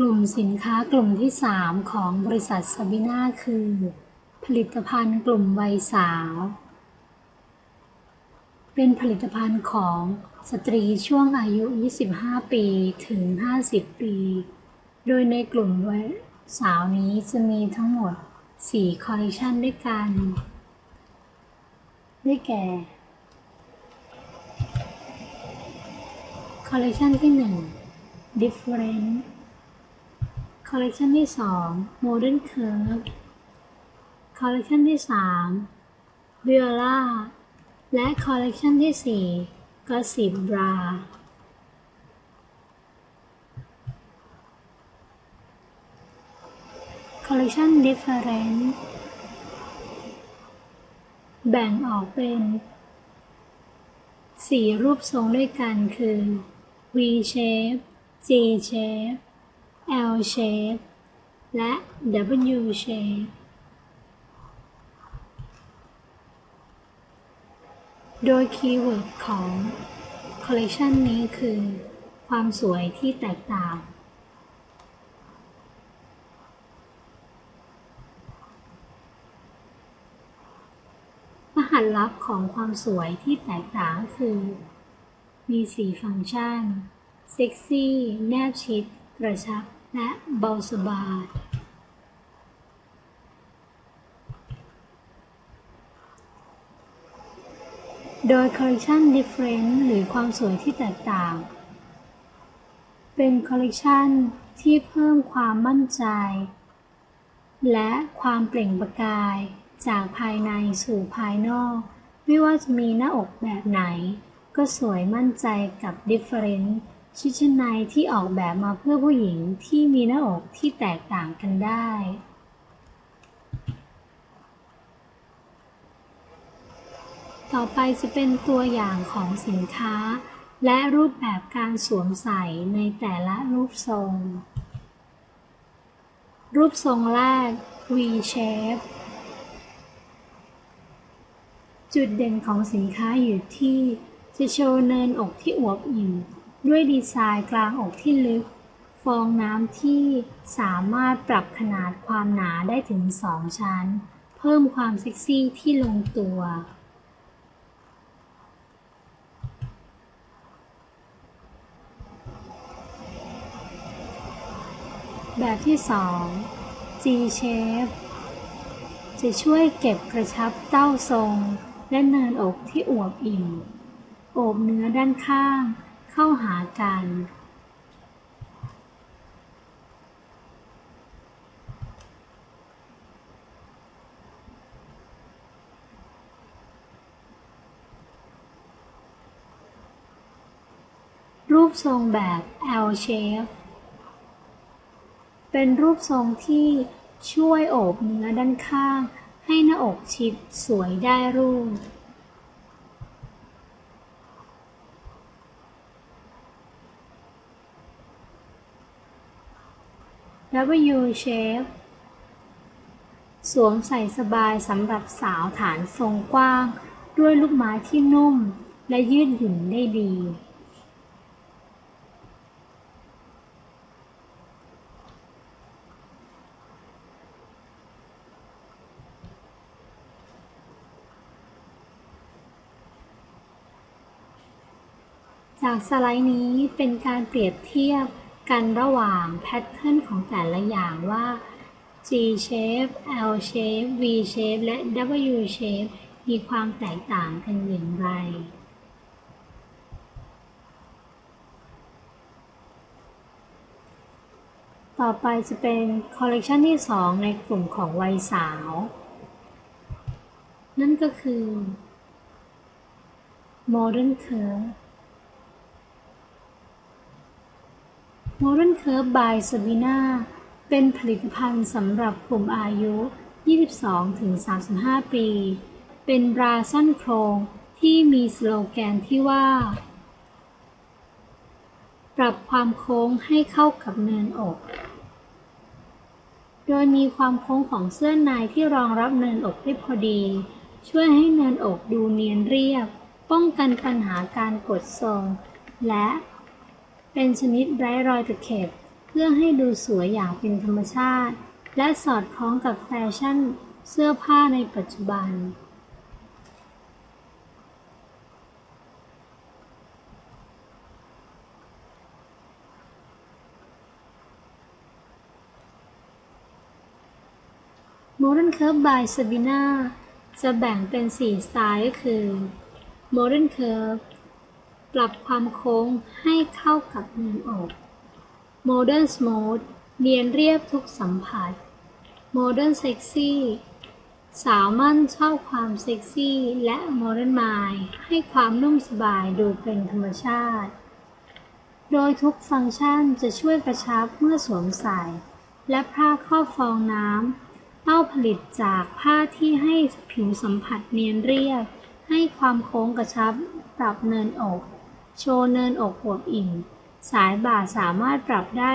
กลุ่มสินค้ากลุ่มที่ 3 ของบริษัทซาบิน่าคือ ผลิตภัณฑ์กลุ่มวัยสาว เป็นผลิตภัณฑ์ของสตรีช่วงอายุ 25 ปีถึง 50 ปี โดยในกลุ่มวัยสาวนี้จะมีทั้งหมด 4 คอลเลคชันด้วยกัน ได้แก่ คอลเลคชันที่ 1 Different คอลเลคชันที่ 2 Modern Curve คอลเลคชันที่ 3 Viola และคอลเลคชันที่ 4 Gossip Bra คอลเลคชัน Different แบ่งออกเป็น 4 รูปทรงด้วยกันคือ V shape G shape L shape และ W shape โดยคีย์เวิร์ดของคอลเลคชันนี้คือ ความสวยที่แตกต่าง รหัสลับของความสวยที่แตกต่างคือ มี 4 ฟังก์ชัน เซ็กซี่ แนบชิด กระชับ และเบาสบายโดย Collection Different หรือความสวยที่แตกต่าง เป็นคอลเลกชันที่เพิ่มความมั่นใจ และความเปล่งประกายจากภายในสู่ภายนอก ไม่ว่าจะมีหน้าอกแบบไหน ก็สวยมั่นใจกับ Different ชุดชั้นในที่ออกแบบมาเพื่อผู้หญิงที่มีหน้าอกที่แตกต่างกันได้ ต่อไปจะเป็นตัวอย่างของสินค้า และรูปแบบการสวมใส่ในแต่ละรูปทรง รูปทรงแรก V shape จุดเด่นของสินค้าอยู่ที่จะโชว์เนินอกที่อวบอิ่ม ด้วยดีไซน์กลางอกที่ลึก ฟองน้ำที่สามารถปรับขนาดความหนาได้ถึง 2 ชั้น เพิ่มความเซ็กซี่ที่ลงตัว แบบที่ 2 G shape จะช่วยเก็บกระชับเต้าทรง และเนินอกที่อวบอิ่มโอบเนื้อด้านข้าง เข้าหากันรูปทรงแบบ L shape เป็นรูปทรงที่ช่วยโอบเนื้อด้านข้าง ให้หน้าอกชิดสวยได้รูป W shape สวมใส่สบายสำหรับสาวฐานทรงกว้าง ด้วยลูกไม้ที่นุ่มและยืดหยุ่นได้ดี จากสไลด์นี้เป็นการเปรียบเทียบ กันระหว่างแพทเทิร์นของแต่ละอย่างว่า G shape L shape V shape และ W shape มีความแตกต่างกันอย่างไร ต่อไปจะเป็นคอลเลกชันที่ 2 ในกลุ่มของวัยสาว นั่นก็คือ Modern Curve Modern Curve by Sabina เป็นผลิตภัณฑ์สำหรับกลุ่มอายุ 22-35 ปี เป็นบราสั้นโครงที่มีสโลแกนที่ว่า ปรับความโค้งให้เข้ากับเนินอก โดยมีความโค้งของเสื้อในที่รองรับเนินอกได้พอดี ช่วยให้เนินอกดูเนียนเรียบ ป้องกันปัญหาการกดทรง และ เป็นชนิดไร้รอยตะเข็บพื่อให้ดูสวยอย่างเป็นธรรมชาติ และสอดคล้องกับแฟชั่นเสื้อผ้าในปัจจุบัน Modern Curve by Sabina จะแบ่งเป็น 4 สไตล์ก็คือ Modern Curve ปรับความโค้งให้เข้ากับเนินอก Modern Smooth เนียนเรียบทุกสัมผัส Modern Sexy สาวมั่นชอบความเซ็กซี่และ Modern Mind ให้ความนุ่มสบายดูเป็นธรรมชาติ โดยทุกฟังก์ชันจะช่วยกระชับเมื่อสวมใส่ และผ้าครอบฟองน้ำเป้าผลิตจากผ้าที่ให้ผิวสัมผัสเนียนเรียบ ให้ความโค้งกระชับปรับเนินอก โชว์เนินอกอวบอิ่ม สายบ่าสามารถปรับได้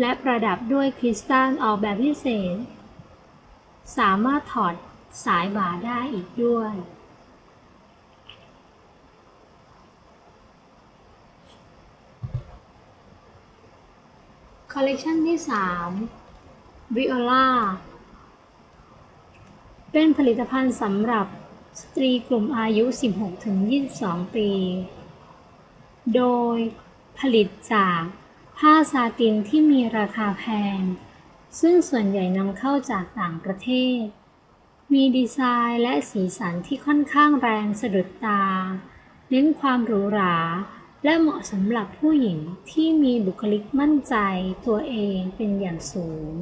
และประดับด้วยคริสตัลออกแบบพิเศษ สามารถถอดสายบ่าได้อีกด้วย คอลเลกชันที่ 3 Viola เป็นผลิตภัณฑ์สำหรับสตรีกลุ่มอายุ 16-22 ปี โดยผลิตจากผ้าซาตินที่มีราคาแพง ซึ่งส่วนใหญ่นำเข้าจากต่างประเทศ มีดีไซน์และสีสันที่ค่อนข้างแรงสะดุดตา เน้นความหรูหรา และเหมาะสำหรับผู้หญิงที่มีบุคลิกมั่นใจตัวเองเป็นอย่างสูง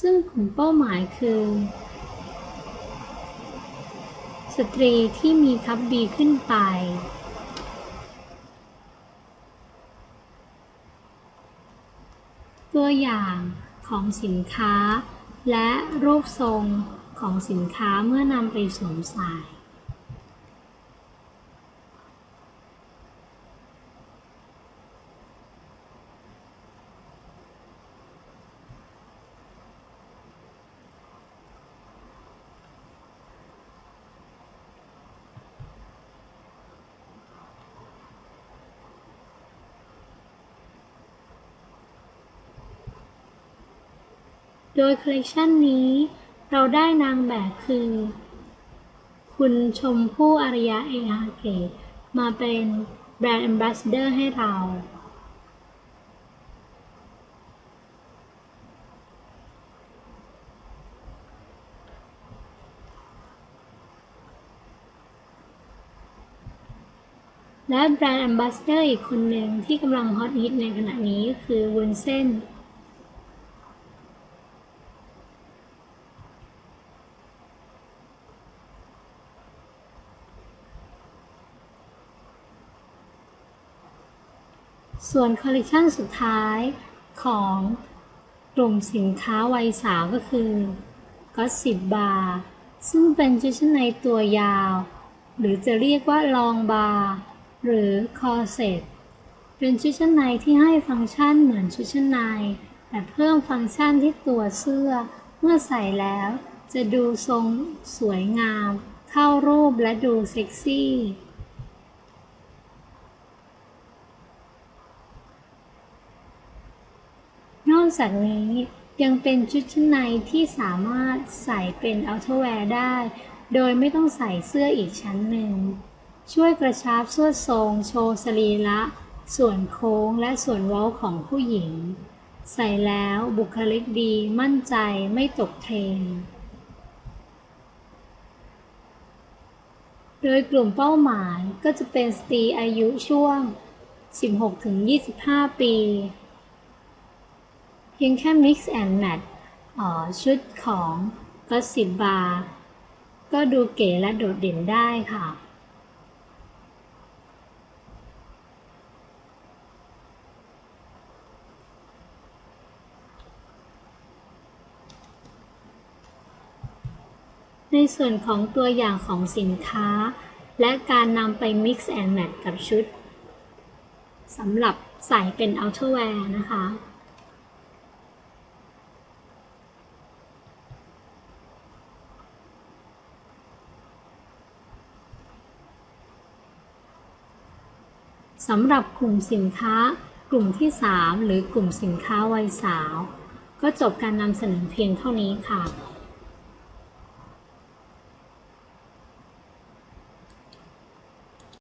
ซึ่งกลุ่มเป้าหมายคือ ตรีที่มีคับบีขึ้นไป ตัวอย่างของสินค้าและรูปทรงของสินค้าเมื่อนำไปสวมใส่ โดยคอลเลกชันนี้ เราได้นางแบบคือ คุณชมพู่อารยะเองอาเกตมาเป็นแบรนด์ a อ b บ s สเดอร์ให้เรา และแบรนด์ a อ b บ s สเดอร์อีกคนหนึ่งที่กำลังฮอตฮิตในขณะนี้คือวุ้นเส้น ส่วนคอลเลกชันสุดท้ายของกลุ่มสินค้าวัยสาวก็คือก็สิบบาร์ซึ่งเป็นชุดชั้นในตัวยาว หรือจะเรียกว่าลองบาร์หรือคอเซ็ตเป็นชุดชั้นในที่ให้ฟังก์ชันเหมือนชุดชั้นใน แต่เพิ่มฟังก์ชันที่ตัวเสื้อ เมื่อใส่แล้ว จะดูทรงสวยงาม เข้ารูปและดูเซ็กซี่ นอก จากนี้ยังเป็นชุดชั้นในที่สามารถใส่เป็นอัลเทอร์แวร์ได้ โดยไม่ต้องใส่เสื้ออีกชั้นหนึ่ง ช่วยกระชับส่วนทรงโชว์สรีระ ส่วนโค้งและส่วนเว้าของผู้หญิง ใส่แล้วบุคลิกดีมั่นใจไม่ตกเทรนโดยกลุ่มเป้าหมายก็จะเป็นสตรีอายุช่วง 16-25 ปี พียงแค่ mix and match ชุดของก็สิบบาร์ก็ดูเก๋และโดดเด่นได้ค่ะ ในส่วนของตัวอย่างของสินค้า และการนำไป mix and match กับชุดสำหรับใส่เป็น outerwear นะคะ สำหรับกลุ่มสินค้ากลุ่มที่ 3 หรือกลุ่มสินค้าวัยสาว ก็จบการนำเสนอเพียงเท่านี้ค่ะ